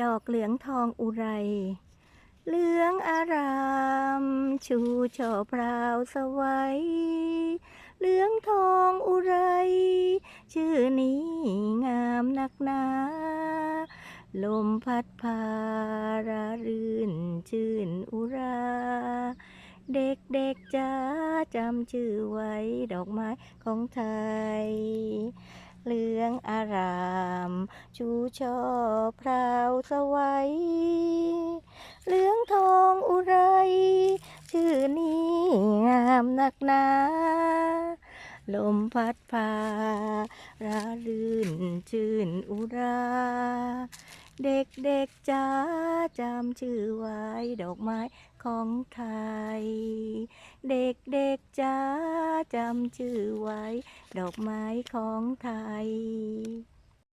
ดอกเหลืองทองอุไร เหลืองอาราม ชูช่อพราวสวัย เหลืองทองอุไร ชื่อนี้งามนักหนาลมพัดพารารื่นชื่นอุรา เด็กเด็กๆจ้าจำชื่อไว้ดอกไม้ของไทย เหลืองอาราม ชูช่อพราวสวัยเหลืองทองอุไร ชื่อนี้งามนักหนาลมพัดพารารื่นชื่นอุราเด็กเด็กๆจ้าจำชื่อไว้ดอกไม้ของไทย เด็กเด็กๆจ้าจำชื่อไว้ดอกไม้ของไทย